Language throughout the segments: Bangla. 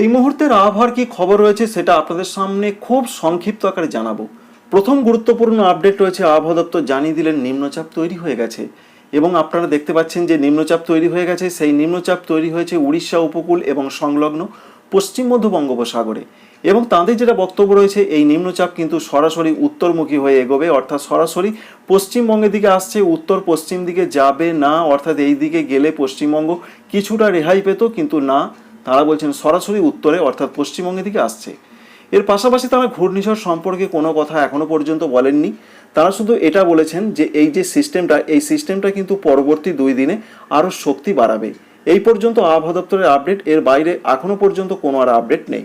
এই মুহূর্তের আবহাওয়ার কি খবর রয়েছে সেটা আপনাদের সামনে খুব সংক্ষিপ্ত আকারে জানাব। প্রথম গুরুত্বপূর্ণ আপডেট রয়েছে, আবহাওয়া দপ্তর জানিয়ে দিলেন, নিম্নচাপ তৈরি হয়ে গেছে। এবং আপনারা দেখতে পাচ্ছেন যে নিম্নচাপ তৈরি হয়ে গেছে, সেই নিম্নচাপ তৈরি হয়েছে উড়িষ্যা উপকূল এবং সংলগ্ন পশ্চিম মধ্য বঙ্গোপসাগরে। এবং তাদের যেটা বক্তব্য রয়েছে, এই নিম্নচাপ কিন্তু সরাসরি উত্তরমুখী হয়ে এগোবে, অর্থাৎ সরাসরি পশ্চিমবঙ্গের দিকে আসছে, উত্তর পশ্চিম দিকে যাবে না, অর্থাৎ এই দিকে গেলে পশ্চিমবঙ্গ কিছুটা রেহাই পেত, কিন্তু না তারা বলছেন সরাসরি উত্তরে, অর্থাৎ পশ্চিমবঙ্গের দিকে আসছে। এর পাশাপাশি তারা ঘূর্ণিঝড় সম্পর্কে কোনো কথা এখনও পর্যন্ত বলেননি। তারা শুধু এটা বলেছেন যে এই যে সিস্টেমটা, এই সিস্টেমটা কিন্তু পরবর্তী দুই দিনে আরও শক্তি বাড়াবে। এই পর্যন্ত আবহাওয়া দপ্তরের আপডেট, এর বাইরে এখনও পর্যন্ত কোনো আর আপডেট নেই।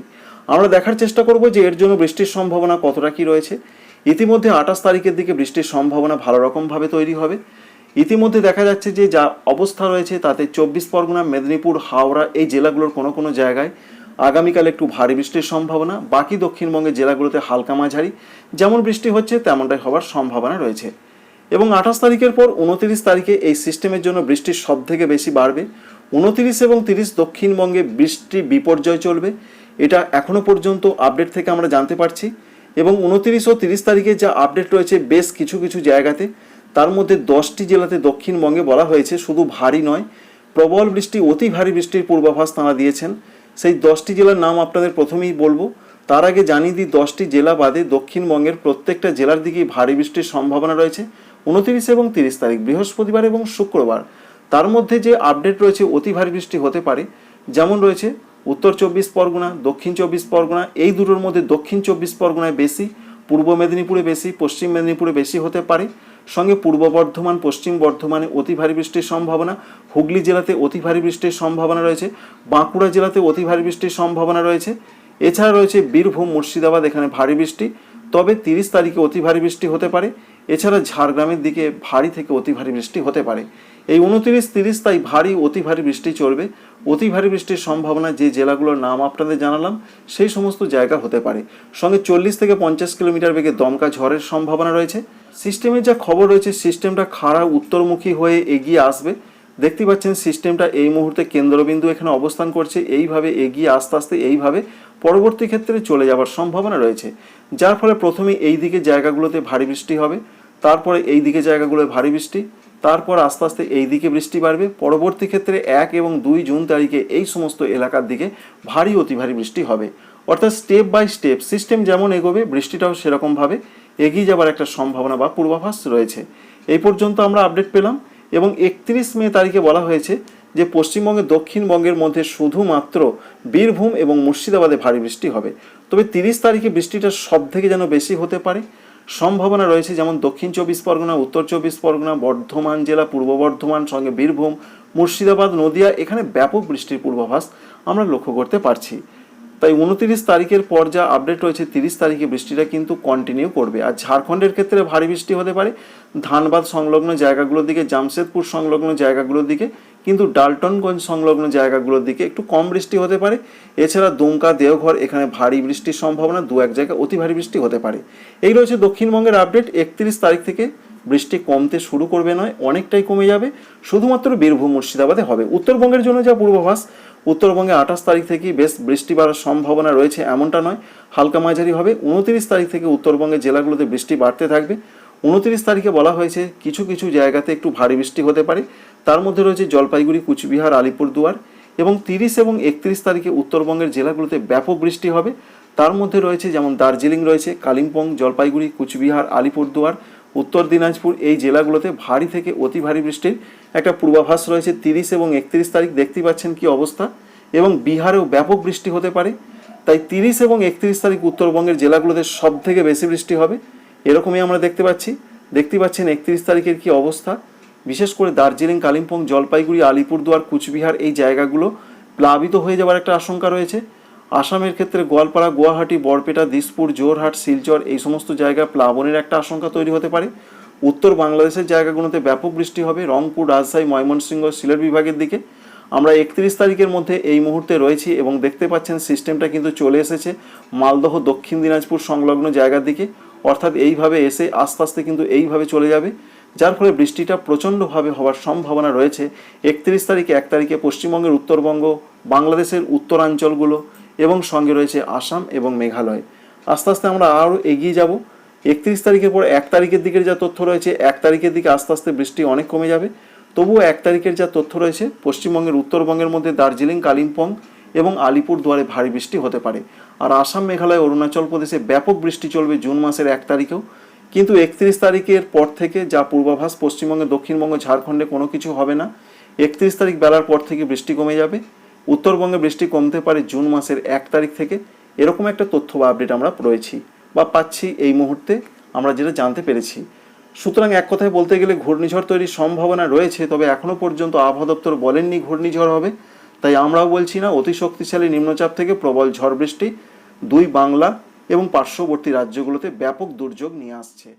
আমরা দেখার চেষ্টা করব যে এর জন্য বৃষ্টির সম্ভাবনা কতটা কি রয়েছে। ইতিমধ্যে আঠাশ তারিখের দিকে বৃষ্টির সম্ভাবনা ভালো রকমভাবে তৈরি হবে। ইতিমধ্যে দেখা যাচ্ছে যে যা অবস্থা রয়েছে তাতে চব্বিশ পরগনা, মেদিনীপুর, হাওড়া এই জেলাগুলোর কোনো কোনো জায়গায় আগামীকাল একটু ভারী বৃষ্টির সম্ভাবনা। বাকি দক্ষিণবঙ্গের জেলাগুলোতে হালকা মাঝারি। যেমন বৃষ্টি হচ্ছে, তেমনটাই হওয়ার সম্ভাবনা রয়েছে। এবং আঠাশ তারিখের পর উনতিরিশ তারিখে এই সিস্টেমের জন্য বৃষ্টির সব থেকে বেশি বাড়বে। উনতিরিশ এবং তিরিশ দক্ষিণবঙ্গে বৃষ্টি বিপর্যয় চলবে। এটা এখনও পর্যন্ত আপডেট থেকে আমরা জানতে পারছি। এবং উনতিরিশ ও তিরিশ তারিখে যা আপডেট রয়েছে বেশ কিছু কিছু জায়গাতে তার মধ্যে দশটি জেলাতে দক্ষিণবঙ্গে বলা হয়েছে, শুধু ভারী নয়, প্রবল বৃষ্টি, অতি ভারী বৃষ্টির পূর্বাভাস তাঁরা দিয়েছেন। সেই দশটি জেলার নাম আপনাদের প্রথমেই বলব। তার আগে জানিয়ে দিই, দশটি জেলা বাদে দক্ষিণবঙ্গের প্রত্যেকটা জেলার দিকেই ভারী বৃষ্টির সম্ভাবনা রয়েছে। উনতিরিশ এবং তিরিশ তারিখ, বৃহস্পতিবার এবং শুক্রবার। তার মধ্যে যে আপডেট রয়েছে, অতি ভারী বৃষ্টি হতে পারে। যেমন রয়েছে, উত্তর চব্বিশ পরগনা, দক্ষিণ চব্বিশ পরগনা, এই দুটোর মধ্যে দক্ষিণ চব্বিশ পরগনায় বেশি পূর্ব মেদিনীপুরে বেশি, পশ্চিম মেদিনীপুরে বেশি হতে পারে। সঙ্গে পূর্ব বর্ধমান, পশ্চিম বর্ধমানে অতি ভারী বৃষ্টির সম্ভাবনা। হুগলি জেলাতে অতি ভারী বৃষ্টির সম্ভাবনা রয়েছে। বাঁকুড়া জেলাতে অতি ভারী বৃষ্টির সম্ভাবনা রয়েছে। এছাড়া রয়েছে বীরভূম, মুর্শিদাবাদ, এখানে ভারী বৃষ্টি। তবে তিরিশ তারিখে অতি ভারী বৃষ্টি হতে পারে। এছাড়া ঝাড়গ্রামের দিকে ভারী থেকে অতি ভারী বৃষ্টি হতে পারে। এই উনতিরিশ, তিরিশ তাই ভারী, অতি ভারী বৃষ্টি চলবে। অতি ভারী বৃষ্টির সম্ভাবনা যে জেলাগুলোর নাম আপনাদের জানালাম, সেই সমস্ত জায়গা হতে পারে। সঙ্গে চল্লিশ থেকে পঞ্চাশ কিলোমিটার বেগে দমকা ঝড়ের সম্ভাবনা রয়েছে। সিস্টেমের যা খবর রয়েছে, সিস্টেমটা খাড়া, উত্তরমুখী হয়ে এগিয়ে আসবে। দেখতে পাচ্ছেন, সিস্টেমটা এই মুহূর্তে কেন্দ্রবিন্দু এখানে অবস্থান করছে। এইভাবে এগিয়ে আস্তে আস্তে, এইভাবে পরবর্তী ক্ষেত্রে চলে যাওয়ার সম্ভাবনা রয়েছে। যার ফলে প্রথমে এই দিকে জায়গাগুলোতে ভারী বৃষ্টি হবে। তারপরে এই দিকে জায়গাগুলোয় ভারী বৃষ্টি, তারপর আস্তে আস্তে এই দিকে বৃষ্টি বাড়বে। পরবর্তী ক্ষেত্রে এক এবং দুই জুন তারিখে এই সমস্ত এলাকার দিকে ভারী, অতি ভারী বৃষ্টি হবে। অর্থাৎ স্টেপ বাই স্টেপ সিস্টেম যেমন এগোবে, বৃষ্টিটাও সেরকমভাবে এগিয়ে যাবার একটা সম্ভাবনা বা পূর্বাভাস রয়েছে। এই পর্যন্ত আমরা আপডেট পেলাম এবং একত্রিশ মে তারিখে বলা হয়েছে যে পশ্চিমবঙ্গের দক্ষিণবঙ্গের মধ্যে শুধুমাত্র বীরভূম এবং মুর্শিদাবাদে ভারী বৃষ্টি হবে। তবে তিরিশ তারিখে বৃষ্টিটা সব থেকে যেন বেশি হতে পারে সম্ভাবনা রয়েছে, যেমন দক্ষিণ চব্বিশ পরগনা, উত্তর চব্বিশ পরগনা, বর্ধমান জেলা, পূর্ব বর্ধমান, সঙ্গে বীরভূম, মুর্শিদাবাদ, নদিয়া, এখানে ব্যাপক বৃষ্টির পূর্বাভাস আমরা লক্ষ্য করতে পারছি। তাই উনতিরিশ তারিখের পর যা আপডেট রয়েছে, তিরিশ তারিখে বৃষ্টিটা কিন্তু কন্টিনিউ করবে। আর ঝাড়খণ্ডের ক্ষেত্রে ভারী বৃষ্টি হতে পারে। ধানবাদ সংলগ্ন জায়গাগুলোর দিকে, জামশেদপুর সংলগ্ন জায়গাগুলোর দিকে কিন্তু ডালটনগঞ্জ সংলগ্ন জায়গাগুলোর দিকে একটু কম বৃষ্টি হতে পারে। এছাড়া দুমকা, দেওঘর, এখানে ভারী বৃষ্টির সম্ভাবনা, দু এক জায়গায় অতি ভারী বৃষ্টি হতে পারে। এই রয়েছে দক্ষিণবঙ্গের আপডেট। একত্রিশ তারিখ থেকে বৃষ্টি কমতে শুরু করবে নয়, অনেকটাই কমে যাবে। শুধুমাত্র বীরভূম, মুর্শিদাবাদে হবে। উত্তরবঙ্গের জন্য যা পূর্বাভাস, উত্তরবঙ্গে আঠাশ তারিখ থেকেই বেশ বৃষ্টি বাড়ার সম্ভাবনা রয়েছে, এমনটা নয়। হালকা মাঝারি হবে। উনতিরিশ তারিখ থেকে উত্তরবঙ্গের জেলাগুলোতে বৃষ্টি বাড়তে থাকবে। উনতিরিশ তারিখে বলা হয়েছে কিছু কিছু জায়গাতে একটু ভারী বৃষ্টি হতে পারে। তার মধ্যে রয়েছে জলপাইগুড়ি, কুচবিহার, আলিপুরদুয়ার এবং তিরিশ এবং একত্রিশ তারিখে উত্তরবঙ্গের জেলাগুলোতে ব্যাপক বৃষ্টি হবে। তার মধ্যে রয়েছে যেমন দার্জিলিং রয়েছে, কালিম্পং, জলপাইগুড়ি, কুচবিহার, আলিপুরদুয়ার, উত্তর দিনাজপুর এই জেলাগুলোতে ভারী থেকে অতি ভারী বৃষ্টির একটা পূর্বাভাস রয়েছে। তিরিশ এবং একত্রিশ তারিখ দেখতে পাচ্ছেন কি অবস্থা এবং বিহারেও ব্যাপক বৃষ্টি হতে পারে। তাই তিরিশ এবং একত্রিশ তারিখ উত্তরবঙ্গের জেলাগুলোতে সব থেকে বেশি বৃষ্টি হবে। এরকমই আমরা দেখতে পাচ্ছি। দেখতে পাচ্ছেন একত্রিশ তারিখের কি অবস্থা? বিশেষ করে দার্জিলিং, কালিম্পং, জলপাইগুড়ি, আলিপুরদুয়ার, কুচবিহার এই জায়গাগুলো প্লাবিত হয়ে যাওয়ার একটা আশঙ্কা রয়েছে। আসামের ক্ষেত্রে গোয়ালপাড়া, গুয়াহাটি, বরপেটা, দিসপুর জোরহাট শিলচর এই সমস্ত জায়গায় প্লাবনের একটা আশঙ্কা তৈরি হতে পারে। উত্তর বাংলাদেশের জায়গাগুলোতে ব্যাপক বৃষ্টি হবে রংপুর, রাজশাহী, ময়মনসিংহ, সিলেট বিভাগের দিকে। আমরা একত্রিশ তারিখের মধ্যে এই মুহূর্তে রয়েছি এবং দেখতে পাচ্ছেন সিস্টেমটা কিন্তু চলে এসেছে মালদহ, দক্ষিণ দিনাজপুর সংলগ্ন জায়গার দিকে। অর্থাৎ এইভাবে এসে আস্তে আস্তে কিন্তু এইভাবে চলে যাবে। যার ফলে বৃষ্টিটা প্রচণ্ডভাবে হওয়ার সম্ভাবনা রয়েছে। একত্রিশ তারিখে এক তারিখে পশ্চিমবঙ্গের উত্তরবঙ্গ, বাংলাদেশের উত্তরাঞ্চলগুলো এবং সঙ্গে রয়েছে আসাম এবং মেঘালয়। আস্তে আস্তে আমরা আরও এগিয়ে যাব। একত্রিশ তারিখের পর এক তারিখের দিকের যা তথ্য রয়েছে, এক তারিখের দিকে আস্তে আস্তে বৃষ্টি অনেক কমে যাবে। তবুও এক তারিখের যা তথ্য রয়েছে, পশ্চিমবঙ্গের উত্তরবঙ্গের মধ্যে দার্জিলিং, কালিম্পং এবং আলিপুর দুয়ারে ভারী বৃষ্টি হতে পারে। আর আসাম, মেঘালয়, অরুণাচল প্রদেশে ব্যাপক বৃষ্টি চলবে জুন মাসের এক তারিখেও। কিন্তু একত্রিশ তারিখের পর থেকে যা পূর্বাভাস, পশ্চিমবঙ্গে দক্ষিণবঙ্গ, ঝাড়খণ্ডে কোনো কিছু হবে না। একত্রিশ তারিখ বেলার পর থেকে বৃষ্টি কমে যাবে। উত্তরবঙ্গে বৃষ্টি কমতে পারে জুন মাসের এক তারিখ থেকে। এরকম একটা তথ্য বা আপডেট আমরা রয়েছি বা পাচ্ছি এই মুহূর্তে, আমরা যেটা জানতে পেরেছি। সুতরাং এক কথায় বলতে গেলে ঘূর্ণিঝড় তৈরির সম্ভাবনা রয়েছে, তবে এখনও পর্যন্ত আবহাওয়া দপ্তর বলেননি ঘূর্ণিঝড় হবে। তাই আমরাও বলছি না, অতি শক্তিশালী নিম্নচাপ থেকে প্রবল ঝড় বৃষ্টি, দুই বাংলা এবং পার্শ্ববর্তী রাজ্যগুলোতে ব্যাপক দুর্যোগ নিয়ে আসছে।